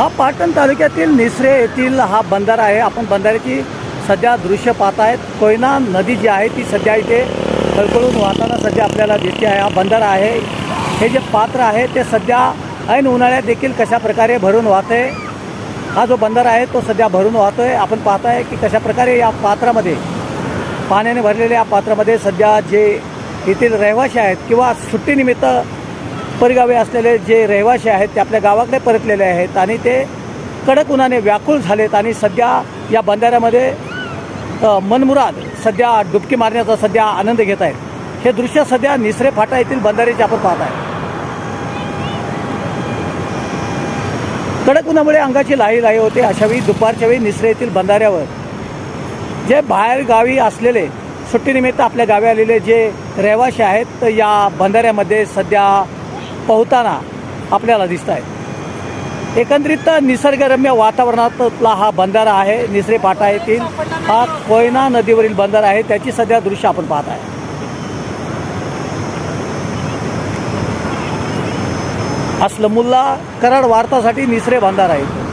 हा पाटण तालुक्यातील निसरे येथील हा बंधारा आहे. आपण बंधाऱ्याची सध्या दृश्य पाहत आहेत कोयना नदी जी आहे ती सध्या इथे कळकळून वाहताना सध्या आपल्याला दिसते आहे. हा बंधारा आहे. हे जे पात्र आहे ते सध्या ऐन उन्हाळ्यात देखील कशा प्रकारे भरून वाहते हा जो बंधारा आहे तो सध्या भरून वाहतो आहे आपण पाहताय की कशा प्रकारे या पात्रामध्ये पाण्याने भरलेल्या या पात्रामध्ये सध्या जे येथील रहिवासी आहेत किंवा सुट्टीनिमित्त परगावी असलेले जे रहिवासी आहेत ते आपल्या गावाकडे परतलेले आहेत आणि ते कडक उन्हाने व्याकुळ झालेत आणि सध्या या बंधाऱ्यामध्ये मनमुराद सध्या डुबकी मारण्याचा सध्या आनंद घेत आहेत. हे दृश्य सध्या निसरे फाटा येथील बंधाऱ्याचे आपण पाहत आहे. कडक उन्हामुळे अंगाची लाही लाही होते. अशावेळी दुपारच्या वेळी निसरे येथील बंधाऱ्यावर जे बाहेर गावी असलेले सुट्टीनिमित्त आपल्या गावी आलेले जे रहिवासी आहेत तर या बंधाऱ्यामध्ये सध्या पोहताना आपल्याला दिसत आहेत एकंदरीत निसर्गरम्य वातावरणातला हा बंधारा आहे. निसरे पाटा येथील हा कोयना नदीवरील बंधारा आहे. त्याची सध्या दृश्य आपण पाहत आहे. असलमुल्ला कराड वार्तासाठी निसरे बंधारा आहे